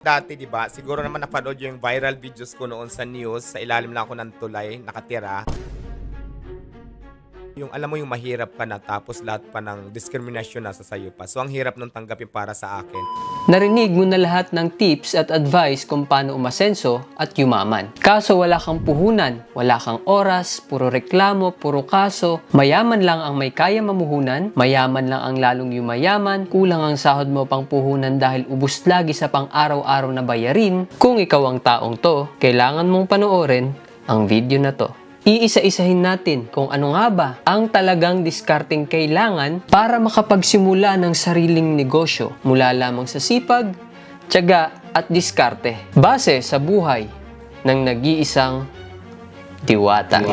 Dati, di ba? Siguro naman napanood yung viral videos ko noon sa news. Sa ilalim lang ako ng tulay, nakatira. Yung alam mo yung mahirap ka na tapos lahat pa ng diskriminasyon nasa sayo pa. So ang hirap nung tanggapin para sa akin. Narinig mo na lahat ng tips at advice kung paano umasenso at yumaman. Kaso wala kang puhunan, wala kang oras, puro reklamo, puro kaso, mayaman lang ang may kaya mamuhunan, mayaman lang ang lalong yumayaman, kulang ang sahod mo pang puhunan dahil ubus lagi sa pang-araw-araw na bayarin. Kung ikaw ang taong to, kailangan mong panoorin ang video na to. Iisa-isahin natin kung ano nga ba ang talagang diskarteng kailangan para makapagsimula ng sariling negosyo mula lamang sa sipag, tiyaga at diskarte base sa buhay ng nag-iisang diwata.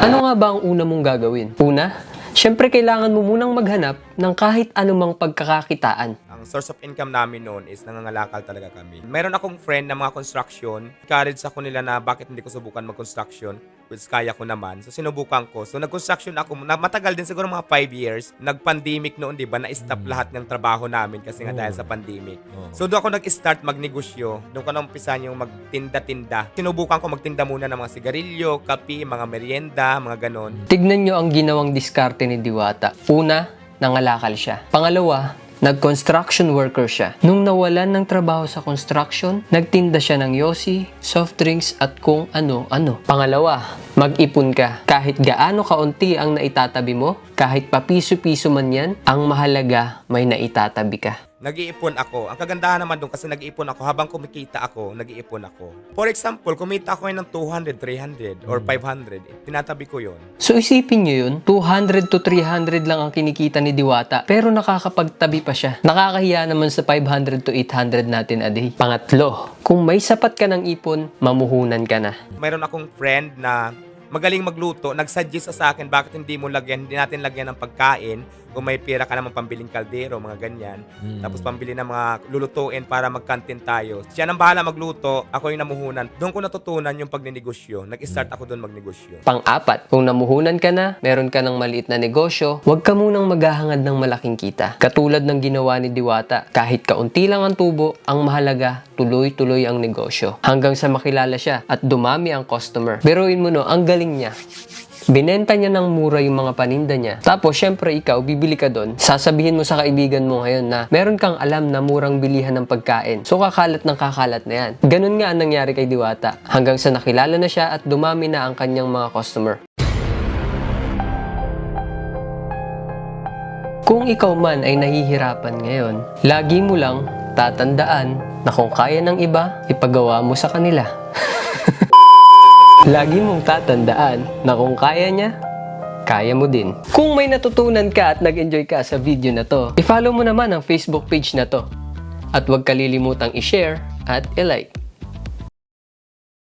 Ano nga ba ang una mong gagawin? Una, syempre kailangan mo munang maghanap ng kahit anumang pagkakakitaan. Ang source of income namin noon is nangangalakal talaga kami. Meron akong friend na mga construction. Encourage ako nila na bakit hindi ko subukan mag-construction. Which kaya ko naman. So sinubukan ko. So nag-construction ako. Na matagal din siguro mga 5 years. Nag-pandemic noon, di ba? Na-stop lahat ng trabaho namin kasi nga dahil sa pandemic. So doon ako nag-start magnegosyo. Doon ko na umpisa yung magtinda-tinda. Sinubukan ko magtinda muna ng mga sigarilyo, kape, mga merienda, mga ganon. Tignan nyo ang ginawang diskarte ni Diwata. Una, nangalakal siya. Pangalawa, nag-construction worker siya. Nung nawalan ng trabaho sa construction, nagtinda siya ng yosi, soft drinks at kung ano-ano. Pangalawa, mag-ipon ka. Kahit gaano kaunti ang naitatabi mo, kahit papiso-piso man yan, ang mahalaga may naitatabi ka. Nag-iipon ako. Ang kagandahan naman doon kasi nag-iipon ako habang kumikita ako, nag-iipon ako. For example, kumita ako ng 200, 300 or 500, tinatabi ko yon. So isipin nyo yun, 200 to 300 lang ang kinikita ni Diwata, pero nakakapagtabi pa siya. Nakakahiya naman sa 500 to 800 natin a day. Pangatlo, kung may sapat ka ng ipon, mamuhunan ka na. Mayroon akong friend na magaling magluto, nag-suggest sa akin bakit hindi mo lagyan, hindi natin lagyan ng pagkain kung may pera ka naman pambiling kaldero, mga ganyan. Tapos pambili ng mga lulutuin para magkantin tayo. Siya nang bahala magluto, ako yung namuhunan. Doon ko natutunan yung pagninegosyo. Nag-start ako doon magnegosyo. Pang-apat, kung namuhunan ka na, meron ka ng maliit na negosyo, huwag ka munang maghahangad ng malaking kita. Katulad ng ginawa ni Diwata, kahit kaunti lang ang tubo, ang mahalaga, tuloy-tuloy ang negosyo. Hanggang sa makilala siya at dumami ang customer. Biruin mo no, ang galing niya. Binenta niya ng mura yung mga paninda niya. Tapos, syempre, ikaw, bibili ka doon. Sasabihin mo sa kaibigan mo ngayon na meron kang alam na murang bilihan ng pagkain. So, kakalat ng kakalat na yan. Ganun nga ang nangyari kay Diwata. Hanggang sa nakilala na siya at dumami na ang kanyang mga customer. Kung ikaw man ay nahihirapan ngayon, lagi mo lang tatandaan na kung kaya ng iba, ipagawa mo sa kanila. Lagi mong tatandaan na kung kaya niya, kaya mo din. Kung may natutunan ka at nag-enjoy ka sa video na to, i-follow mo naman ang Facebook page na to. At huwag kalilimutang i-share at i-like.